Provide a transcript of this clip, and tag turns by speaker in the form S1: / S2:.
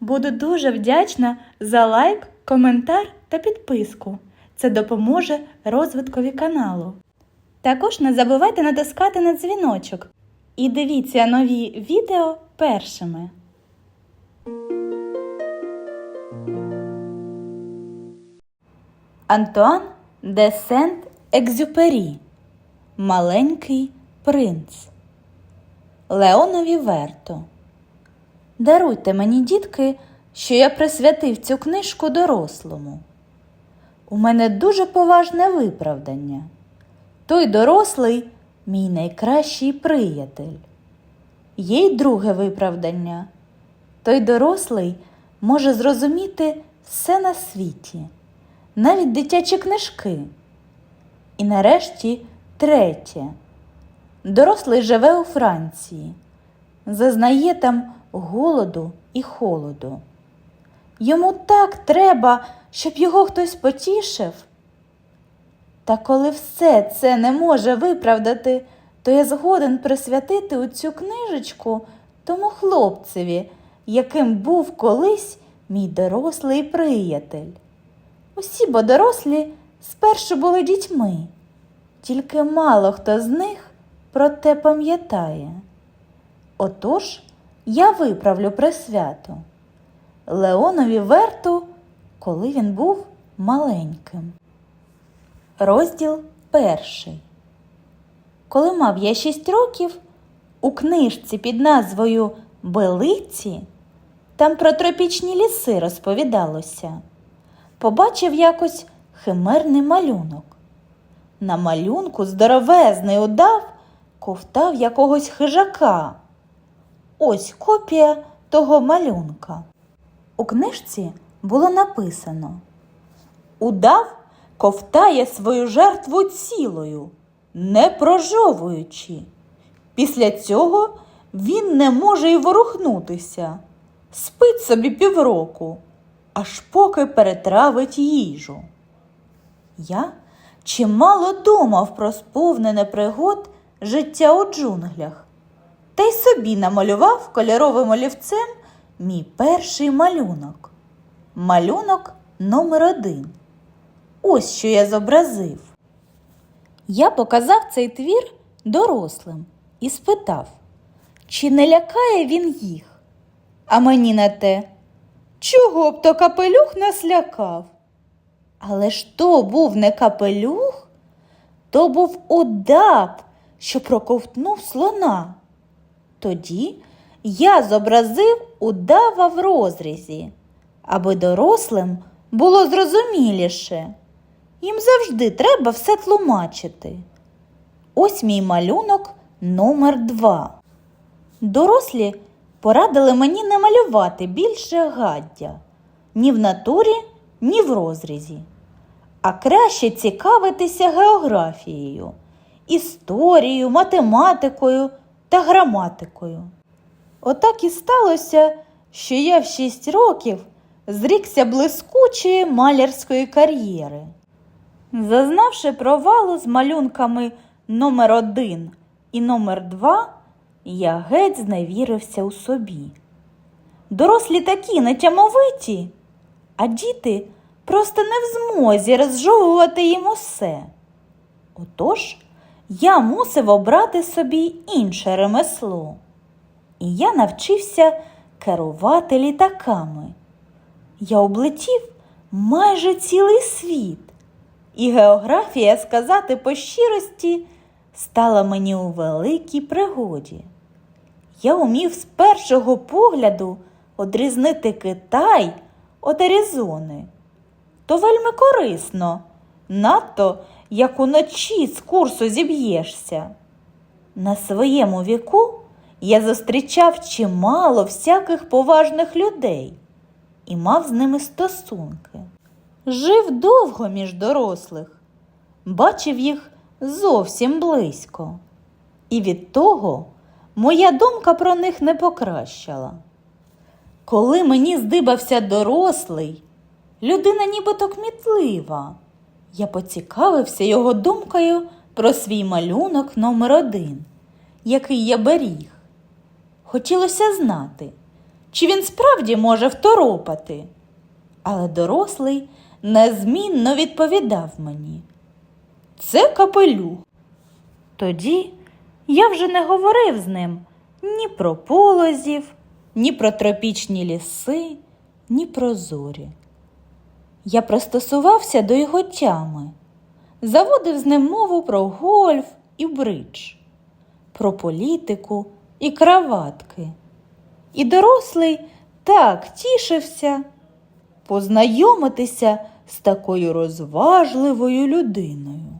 S1: Буду дуже вдячна за лайк, коментар та підписку. Це допоможе розвиткові каналу. Також не забувайте натискати на дзвіночок і дивіться нові відео першими. Антуан де Сент-Екзюпері Маленький принц Леонові Верто Даруйте мені, дітки, що я присвятив цю книжку дорослому. У мене дуже поважне виправдання. Той дорослий мій найкращий приятель. Є й друге виправдання. Той дорослий може зрозуміти все на світі, навіть дитячі книжки. І нарешті третє. Дорослий живе у Франції, зазнає там голоду і холоду. Йому так треба, щоб його хтось потішив. Та коли все це не може виправдати, то я згоден присвятити у цю книжечку тому хлопцеві, яким був колись мій дорослий приятель. Усі бо дорослі спершу були дітьми, тільки мало хто з них про те пам'ятає. Отож, я виправлю присвяту Леонові Верту, коли він був маленьким. Розділ перший. Коли мав я шість років, у книжці під назвою Белиці там про тропічні ліси розповідалося. Побачив якось химерний малюнок. На малюнку здоровезний удав ковтав якогось хижака. Ось копія того малюнка. У книжці було написано Удав ковтає свою жертву цілою, не прожовуючи. Після цього він не може й ворухнутися, спить собі півроку, аж поки перетравить їжу. Я чимало думав про сповнене пригод життя у джунглях, та й собі намалював кольоровим олівцем мій перший малюнок. Малюнок номер один. Ось що я зобразив. Я показав цей твір дорослим і спитав, чи не лякає він їх. А мені на те, чого б то капелюх нас лякав? Але ж то був не капелюх, то був удав, що проковтнув слона. Тоді я зобразив удава в розрізі, аби дорослим було зрозуміліше. Їм завжди треба все тлумачити. Ось мій малюнок номер два. Дорослі порадили мені не малювати більше гаддя ні в натурі, ні в розрізі, а краще цікавитися географією, історією, математикою та граматикою. Отак і сталося, що я в шість років зрікся блискучої малярської кар'єри. Зазнавши провалу з малюнками номер один і номер два, я геть зневірився у собі. Дорослі такі нетямовиті, а діти просто не в змозі розжовувати їм усе. Отож я мусив обрати собі інше ремесло. І я навчився керувати літаками. Я облетів майже цілий світ, і географія, сказати по щирості, стала мені у великій пригоді. Я умів з першого погляду одрізнити Китай від Аризони. То вельми корисно, надто як уночі з курсу зіб'єшся. На своєму віку я зустрічав чимало всяких поважних людей і мав з ними стосунки. Жив довго між дорослих, бачив їх зовсім близько. І від того моя думка про них не покращала. Коли мені здибався дорослий, людина нібито кмітлива, я поцікавився його думкою про свій малюнок номер один, який я беріг. Хотілося знати, чи він справді може второпати. Але дорослий незмінно відповідав мені. Це капелюх. Тоді я вже не говорив з ним ні про полозів, ні про тропічні ліси, ні про зорі. Я пристосувався до його тями, заводив з ним мову про гольф і бридж, про політику і краватки. І дорослий так тішився познайомитися з такою розважливою людиною.